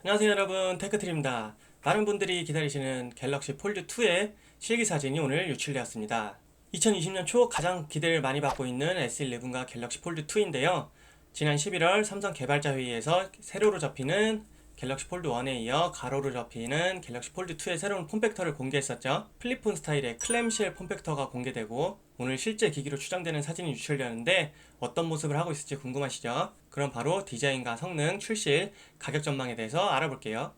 안녕하세요 여러분 테크트리입니다. 많은 분들이 기다리시는 갤럭시 폴드 2의 실기 사진이 오늘 유출되었습니다. 2020년 초 가장 기대를 많이 받고 있는 S11과 갤럭시 폴드 2인데요. 지난 11월 삼성 개발자 회의에서 세로로 접히는 갤럭시 폴드 1에 이어 가로로 접히는 갤럭시 폴드 2의 새로운 폼팩터를 공개했었죠. 플립폰 스타일의 클램쉘 폼팩터가 공개되고 오늘 실제 기기로 추정되는 사진이 유출되었는데 어떤 모습을 하고 있을지 궁금하시죠? 그럼 바로 디자인과 성능, 출실, 가격 전망에 대해서 알아볼게요.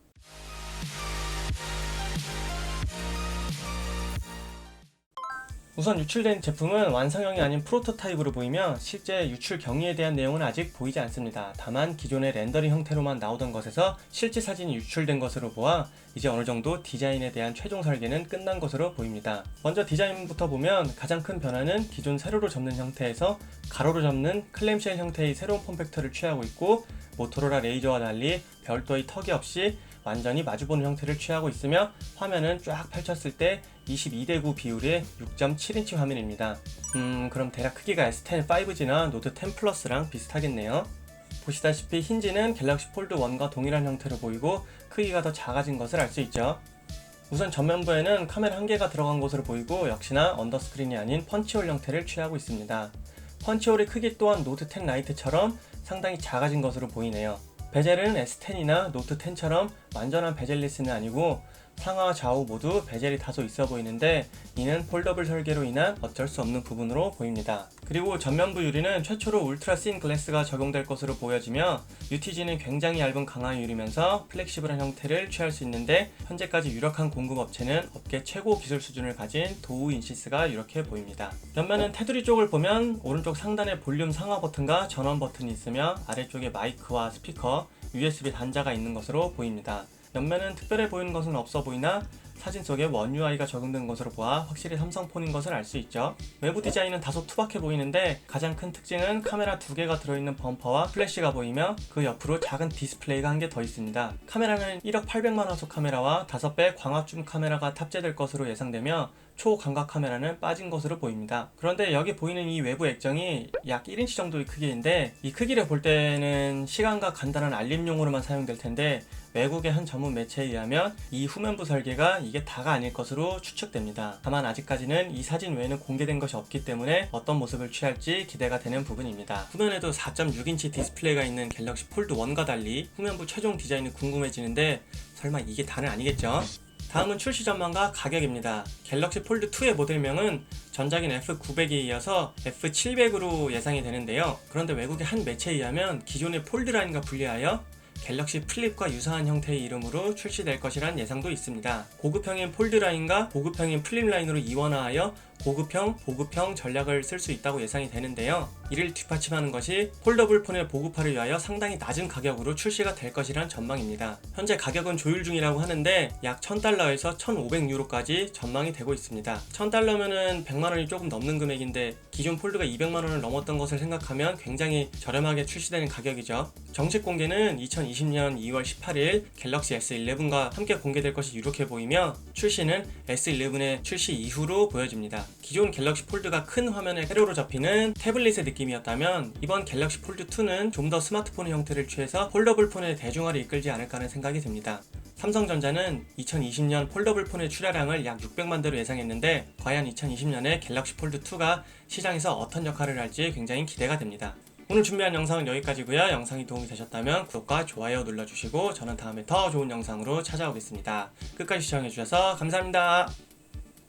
우선 유출된 제품은 완성형이 아닌 프로토타입으로 보이며 실제 유출 경위에 대한 내용은 아직 보이지 않습니다. 다만 기존의 렌더링 형태로만 나오던 것에서 실제 사진이 유출된 것으로 보아 이제 어느 정도 디자인에 대한 최종 설계는 끝난 것으로 보입니다. 먼저 디자인부터 보면 가장 큰 변화는 기존 세로로 접는 형태에서 가로로 접는 클램쉘 형태의 새로운 폼팩터를 취하고 있고 모토로라 레이저와 달리 별도의 턱이 없이 완전히 마주보는 형태를 취하고 있으며 화면은 쫙 펼쳤을 때 22대 9 비율의 6.7인치 화면입니다. 음, 그럼 대략 크기가 S10 5G나 노트 10 플러스랑 비슷하겠네요. 보시다시피 힌지는 갤럭시 폴드 1과 동일한 형태로 보이고 크기가 더 작아진 것을 알 수 있죠. 우선 전면부에는 카메라 한 개가 들어간 것으로 보이고 역시나 언더스크린이 아닌 펀치홀 형태를 취하고 있습니다. 펀치홀의 크기 또한 노트 10 라이트처럼 상당히 작아진 것으로 보이네요. 베젤은 S10이나 노트 10처럼 완전한 베젤리스는 아니고 상하 좌우 모두 베젤이 다소 있어 보이는데 이는 폴더블 설계로 인한 어쩔 수 없는 부분으로 보입니다. 그리고 전면부 유리는 최초로 울트라 씬 글래스가 적용될 것으로 보여지며 UTG는 굉장히 얇은 강화 유리면서 플렉시블한 형태를 취할 수 있는데 현재까지 유력한 공급 업체는 업계 최고 기술 수준을 가진 도우 인시스가 이렇게 보입니다. 옆면은 테두리 쪽을 보면 오른쪽 상단에 볼륨 상하 버튼과 전원 버튼이 있으며 아래쪽에 마이크와 스피커, USB 단자가 있는 것으로 보입니다. 옆면은 특별해 보이는 것은 없어 보이나 사진 속에 원 UI가 적용된 것으로 보아 확실히 삼성폰인 것을 알 수 있죠. 외부 디자인은 다소 투박해 보이는데 가장 큰 특징은 카메라 두 개가 들어있는 범퍼와 플래시가 보이며 그 옆으로 작은 디스플레이가 한 개 더 있습니다. 카메라는 1억 800만 화소 카메라와 5배 광합줌 카메라가 탑재될 것으로 예상되며 초광각 카메라는 빠진 것으로 보입니다. 그런데 여기 보이는 이 외부 액정이 약 1인치 정도의 크기인데 이 크기를 볼 때는 시간과 간단한 알림용으로만 사용될 텐데 외국의 한 전문 매체에 의하면 이 후면부 설계가 이게 다가 아닐 것으로 추측됩니다. 다만 아직까지는 이 사진 외에는 공개된 것이 없기 때문에 어떤 모습을 취할지 기대가 되는 부분입니다. 후면에도 4.6인치 디스플레이가 있는 갤럭시 폴드 1과 달리 후면부 최종 디자인이 궁금해지는데 설마 이게 다는 아니겠죠? 다음은 출시 전망과 가격입니다. 갤럭시 폴드 2의 모델명은 전작인 F900에 이어서 F700으로 예상이 되는데요. 그런데 외국의 한 매체에 의하면 기존의 폴드 라인과 분리하여 갤럭시 플립과 유사한 형태의 이름으로 출시될 것이란 예상도 있습니다. 고급형인 폴드 라인과 고급형인 플립 라인으로 이원화하여 고급형, 보급형 전략을 쓸 수 있다고 예상이 되는데요. 이를 뒷받침하는 것이 폴더블 폰의 보급화를 위하여 상당히 낮은 가격으로 출시가 될 것이란 전망입니다. 현재 가격은 조율 중이라고 하는데 약 1000달러에서 1500유로까지 전망이 되고 있습니다. 1000달러면은 100만원이 조금 넘는 금액인데 기존 폴드가 200만원을 넘었던 것을 생각하면 굉장히 저렴하게 출시되는 가격이죠. 정식 공개는 2020년 2월 18일 갤럭시 S11과 함께 공개될 것이 유력해 보이며 출시는 S11의 출시 이후로 보여집니다. 기존 갤럭시 폴드가 큰 화면에 세로로 접히는 태블릿의 느낌이었다면 이번 갤럭시 폴드 2는 좀 더 스마트폰 형태를 취해서 폴더블 폰의 대중화를 이끌지 않을까 하는 생각이 듭니다. 삼성전자는 2020년 폴더블 폰의 출하량을 약 600만 대로 예상했는데 과연 2020년에 갤럭시 폴드 2가 시장에서 어떤 역할을 할지 굉장히 기대가 됩니다. 오늘 준비한 영상은 여기까지고요. 영상이 도움이 되셨다면 구독과 좋아요 눌러주시고 저는 다음에 더 좋은 영상으로 찾아오겠습니다. 끝까지 시청해주셔서 감사합니다.